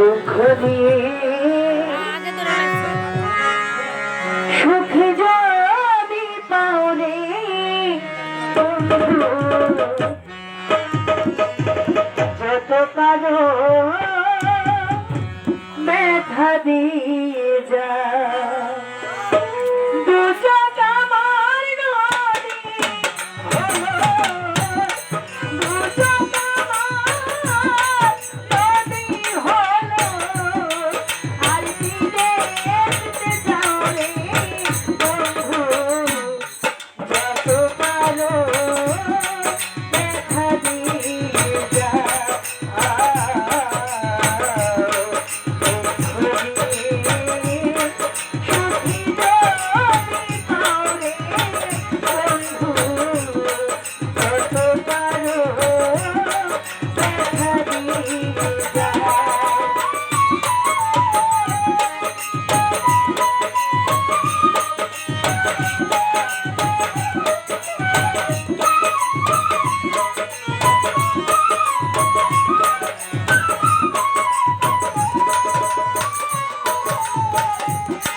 দুঃখ দিয়ে সুখে যদি পাওনে যত পারো ব্যথা দিয়ে যা। Yeah.